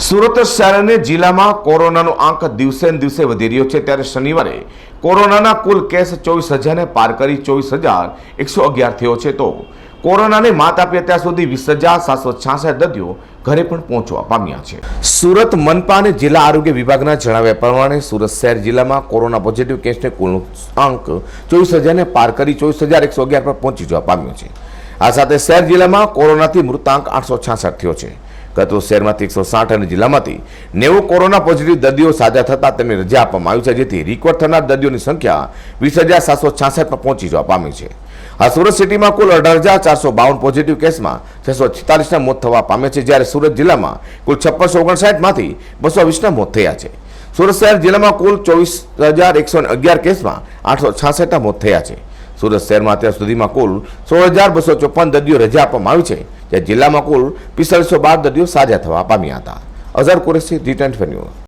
સુરત શહેર અને જિલ્લામાં કોરોનાનો આંક દિવસે દિવસે વધી રહ્યો છે. ત્યારે શનિવારે કોરોનાના કુલ કેસ ચોવીસ હજારને પાર કરી ચોવીસ હજાર એકસો અગિયાર થયો છે. તો કોરોનાને માત આપી અત્યાર સુધી વીસ હજાર સાતસો છાસઠ દર્દીઓ ઘરે પણ પહોંચવા પામ્યા છે. સુરત, મનપા અને જિલ્લા આરોગ્ય વિભાગના જણાવ્યા પ્રમાણે સુરત શહેર જિલ્લામાં કોરોના પોઝિટિવ કેસને કુલ આંક ચોવીસ હજારને પાર કરી ચોવીસ હજાર એકસો અગિયાર પર પહોંચી જવા પામ્યો છે. આ સાથે શહેર જિલ્લામાં કોરોનાથી મૃતાંક આઠસો છાસઠ થયો છે. ગત શહેરમાંથી એકસો સાઠ અને જિલ્લામાંથી નેવું કોરોના પોઝિટિવ દર્દીઓ સાજા થતા તેમને રજા આપવામાં આવી છે, જેથી રિકવર થનાર દર્દીઓની સંખ્યા વીસ હજાર સાતસો છાસઠ પર પહોંચી જવા પામી છે. આ સુરત સિટીમાં કુલ અઢાર હજાર ચારસો બાવન પોઝિટિવ કેસમાં છસો છેતાલીસના મોત થવા પામે છે, જ્યારે સુરત જિલ્લામાં કુલ છપ્પનસો ઓગણસાઠમાંથી બસો વીસના મોત થયા છે. સુરત શહેર જિલ્લામાં કુલ ચોવીસ હજાર એકસો અગિયાર કેસમાં આઠસો છાસઠના મોત થયા છે. સુરત શહેરમાં અત્યાર સુધીમાં કુલ સોળ હજાર બસો ચોપન દર્દીઓ રજા આપવામાં આવી છે. જ્યારે જિલ્લામાં કુલ પિસ્તાલીસો બાર દર્દીઓ સાજા થવા પામ્યા હતા. Azhar Qureshi twenty news.